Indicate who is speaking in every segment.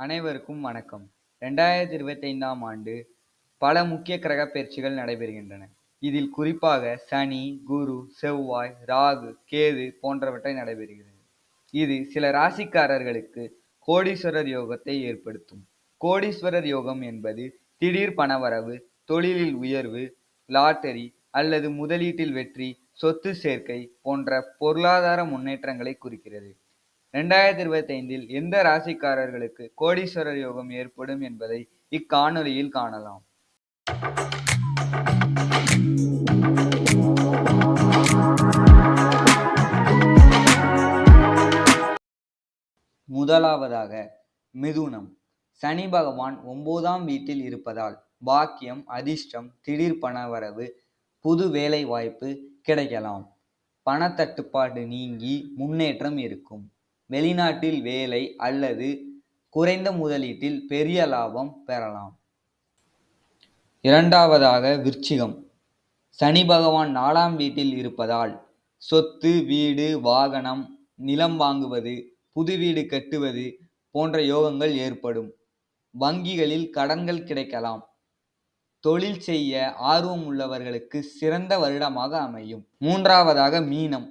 Speaker 1: அனைவருக்கும் வணக்கம். ரெண்டாயிரத்தி இருபத்தைந்தாம் ஆண்டு பல முக்கிய கிரகப் நடைபெறுகின்றன. இதில் குறிப்பாக சனி குரு செவ்வாய் ராகு கேது போன்றவற்றை நடைபெறுகிறது. இது சில ராசிக்காரர்களுக்கு கோடீஸ்வரர் யோகத்தை ஏற்படுத்தும். கோடீஸ்வரர் யோகம் என்பது திடீர் பணவரவு தொழிலில் உயர்வு லாட்டரி அல்லது முதலீட்டில் வெற்றி சொத்து சேர்க்கை போன்ற பொருளாதார முன்னேற்றங்களை குறிக்கிறது. ரெண்டாயிரத்தி இருபத்தி ஐந்தில் எந்த ராசிக்காரர்களுக்கு கோடீஸ்வரர் யோகம் ஏற்படும் என்பதை இக்காணொலியில் காணலாம். முதலாவதாக மிதுனம். சனி பகவான் ஒன்பதாம் வீட்டில் இருப்பதால் பாக்கியம் அதிர்ஷ்டம் திடீர் பணவரவு புது வேலை வாய்ப்பு கிடைக்கலாம். பணத்தட்டுப்பாடு நீங்கி முன்னேற்றம் இருக்கும். வெளிநாட்டில் வேலை அல்லது குறைந்த முதலீட்டில் பெரிய லாபம் பெறலாம். இரண்டாவதாக விருச்சிகம். சனி பகவான் நாலாம் வீட்டில் இருப்பதால் சொத்து வீடு வாகனம் நிலம் வாங்குவது புது வீடு கட்டுவது போன்ற யோகங்கள் ஏற்படும். வங்கிகளில் கடன்கள் கிடைக்கலாம். தொழில் செய்ய ஆர்வம் உள்ளவர்களுக்கு சிறந்த வருடமாக அமையும். மூன்றாவதாக மீனம்.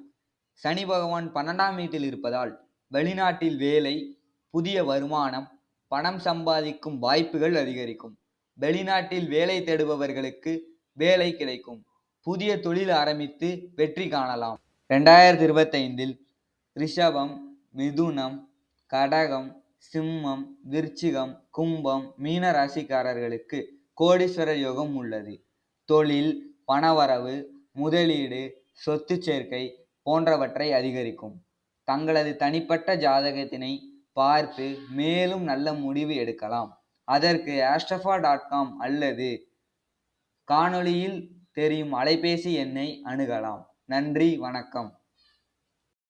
Speaker 1: சனி பகவான் பன்னெண்டாம் வீட்டில் இருப்பதால் வெளிநாட்டில் வேலை புதிய வருமானம் பணம் சம்பாதிக்கும் வாய்ப்புகள் அதிகரிக்கும். வெளிநாட்டில் வேலை தேடுபவர்களுக்கு வேலை கிடைக்கும். புதிய தொழில் ஆரம்பித்து வெற்றி காணலாம். ரெண்டாயிரத்தி இருபத்தைந்தில் ரிஷபம் மிதுனம் கடகம் சிம்மம் விருச்சிகம் கும்பம் மீன ராசிக்காரர்களுக்கு கோடீஸ்வர யோகம் உள்ளது. தொழில் பணவரவு முதலீடு சொத்து சேர்க்கை போன்றவற்றை அதிகரிக்கும். தங்களது தனிப்பட்ட ஜாதகத்தினை பார்த்து மேலும் நல்ல முடிவு எடுக்கலாம். அதற்கு ஆஸ்ட்ரஃபா டாட் காம் அல்லது காணொளியில் தெரியும் அலைபேசி எண்ணை அணுகலாம். நன்றி வணக்கம்.